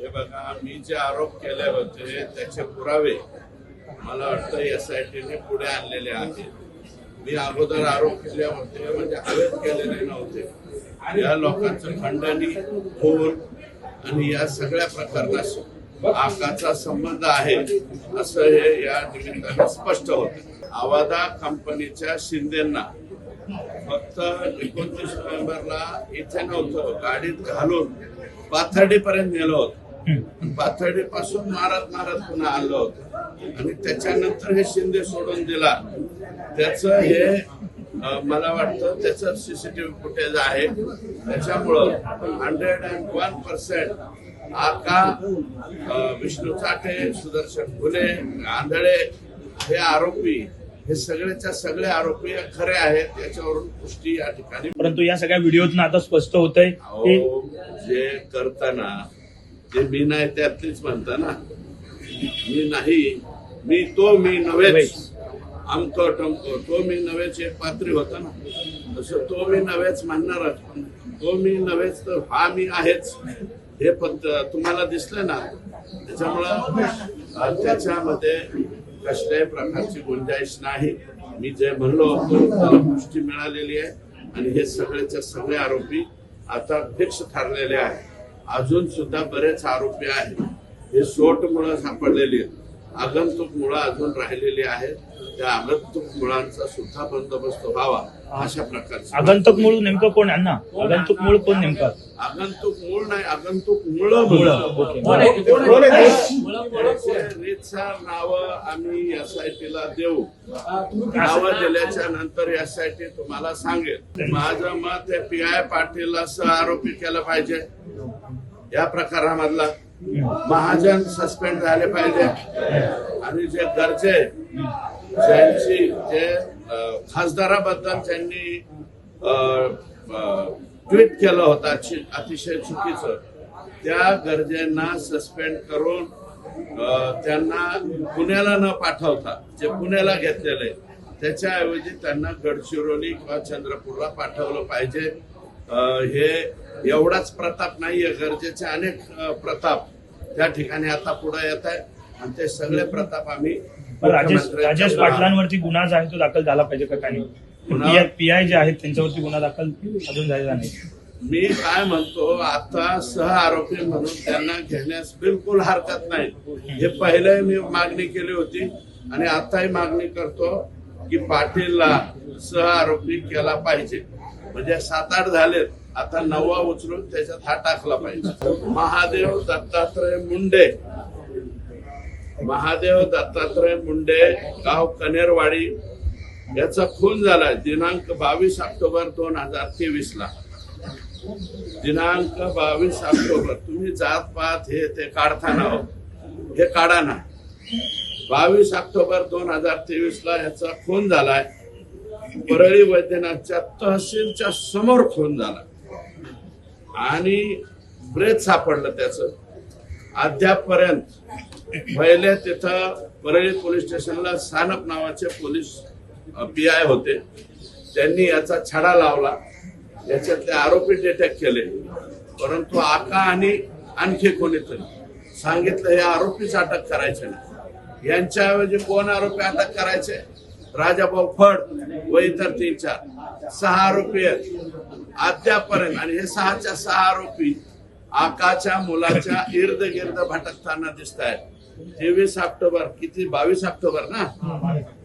हे बघा मी जे आरोप केले होते त्याचे पुरावे मला वाटतं एस आय टीने पुढे आणलेले आहेत. मी अगोदर आरोप केले होते म्हणजे हवेत केलेले नव्हते. या लोकांचं खंडणी खून आणि या सगळ्या प्रकरणाशी आकाचा संबंध आहे असं हे या निमित्ताने स्पष्ट होत. आवादा कंपनीच्या शिंदेना फक्त एकोणतीस नोव्हेंबरला इथे नव्हतं गाडीत घालून पाथर्डी पर्यंत नेलं होतं. पासून मारत मारत पुन्हा आलं होतं. आणि त्याच्यानंतर हे शिंदे सोडून दिला. त्याच हे मला वाटतं त्याचं सीसीटीव्ही फुटेज आहे. त्याच्यामुळं हंड्रेड अँड वन पर्सेंट आका विष्णू चाटे सुदर्शन फुले आंधळे हे आरोपी हे सगळेच्या सगळे आरोपी खरे आहेत. याच्यावरून पुष्टी या ठिकाणी परंतु या सगळ्या व्हिडिओतून आता स्पष्ट होत आहे जे करताना ते मी नाही त्यातलीच म्हणता ना. मी नाही मी तो मी नव्हेच. आमको टमको तो मी नव्हेच एक पात्री होता ना. तसं तो मी नव्हेच म्हणणारच पण तो मी नव्हेच तर हा मी आहेच. हे फक्त तुम्हाला दिसलं ना. त्याच्यामुळं त्याच्यामध्ये कसल्याही प्रकारची गुंजाईश नाही. मी जे म्हणलो त्याला पुष्टी मिळालेली आहे. आणि हे सगळेचे सगळे आरोपी आता फिक्स ठरलेले आहेत. अजून सुद्धा बरेच आरोपी आहेत. हे सोटमुळं सापडलेली आहेत. आगंतुक मुळं अजून राहिलेली आहेत. त्या आगंतुक मुळांचा सुद्धा बंदोबस्त व्हावा अशा प्रकारचे. आगंतुक मूळ नेमकं कोण आहे ना आगंतुक मूळ कोण नेमकं? आगंतुक मूळ नाही आगंतुक मुळं मुळं, रीतसर नाव आम्ही एस आय टीला देऊ. नावं दिल्याच्या नंतर एस आय टी तुम्हाला सांगेल. माझं मत हे पी आय पाटीलला सह आरोपी केलं पाहिजे. या प्रकारामधला. महाजन सस्पेंड झाले पाहिजे. आणि जे गरजे ज्यांची जे खासदाराबद्दल ज्यांनी ट्विट केलं होतं अतिशय चुकीचं त्या गरजेंना सस्पेंड करून त्यांना पुण्याला न पाठवता जे पुण्याला घेतलेले त्याच्याऐवजी त्यांना गडचिरोली किंवा चंद्रपूरला पाठवलं पाहिजे. हे एवढाच प्रताप नाहीये गरजेचे अनेक प्रताप त्या ठिकाणी आता पुढे येत आहे. आणि ते सगळे प्रताप आम्ही राजेश राजेश पाटलांवरती गुन्हा जो आहे तो दाखल झाला पाहिजे का काही? गुन्हा- पी आय जे आहेत त्यांच्यावरती गुन्हा दाखल अजून झालेला नाही. मी काय म्हणतो आता सह आरोपी म्हणून त्यांना घेण्यास बिलकुल हरकत नाही. हे पहिले मी मागणी केली होती आणि आताही मागणी करतो की पाटीलला सह आरोपी केला पाहिजे. म्हणजे सात आठ झालेत आता नववा उचलून त्याच्यात हा टाकला पाहिजे. महादेव दत्तात्रय मुंडे. महादेव दत्तात्रय मुंडे गाव कनेरवाडी याचा खून झाला दिनांक बावीस ऑक्टोबर दोन हजार तेवीस ला दिनांक बावीस ऑक्टोबर. तुम्ही जात पात हे ते काढताना हो. हे काढा ना. बावीस ऑक्टोबर दोन हजार तेवीस ला याचा खून झालाय. परळी वैद्यनाथच्या तहसीलच्या समोर खून झाला. आणि ब्रेथ सापडलं त्याच. अद्यापपर्यंत पहिले तिथं परळी पोलीस स्टेशनला सानप नावाचे पोलीस पी आय होते. त्यांनी याचा छडा लावला. याच्यातले आरोपी डिटेक्ट केले. परंतु आका आणि आणखी कोणीतरी सांगितलं हे आरोपीच अटक करायचे नाही. यांच्याऐवजी कोण आरोपी अटक करायचे? राजाभाऊ फड व इतर तीन चार. सहा आरोपी आहेत. अद्यापर्यंत आणि हे सहाच्या सहा आरोपी आकाच्या मुलाच्या इर्द गिर्द भटकताना दिसत आहेत तेवीस ऑक्टोबर किती? बावीस ऑक्टोबर ना?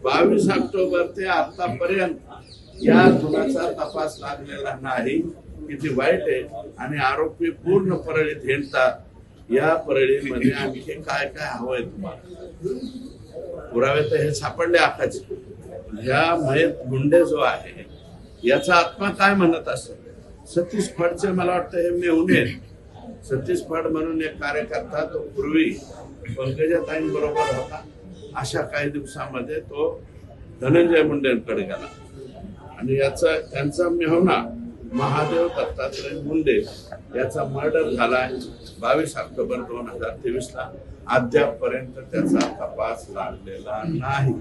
बावीस ऑक्टोबर ते आतापर्यंत या गुन्ह्याचा तपास लागलेला नाही. किती वाईट आहे. आणि आरोपी पूर्ण परळीत हिंडतात. या परळीमध्ये आणखी काय काय हवंय तुम्हाला? पुरावे तर हे सापडले आकाचे. ह्या मयत गुंडे जो आहे याचा आत्मा काय म्हणत असेल? सतीश फडचे मला वाटतं हे मेहुणे सतीश फड म्हणून एक कार्यकर्ता तो पूर्वी पंकजाताईंबरोबर होता. अशा काही दिवसामध्ये तो धनंजय मुंडेंकडे गेला. आणि याचा त्यांचा मेहुणा महादेव दत्तात्रय मुंडे याचा मर्डर झालाय बावीस ऑक्टोबर दोन हजार तेवीस ला अद्यापपर्यंत त्याचा तपास लागलेला नाही.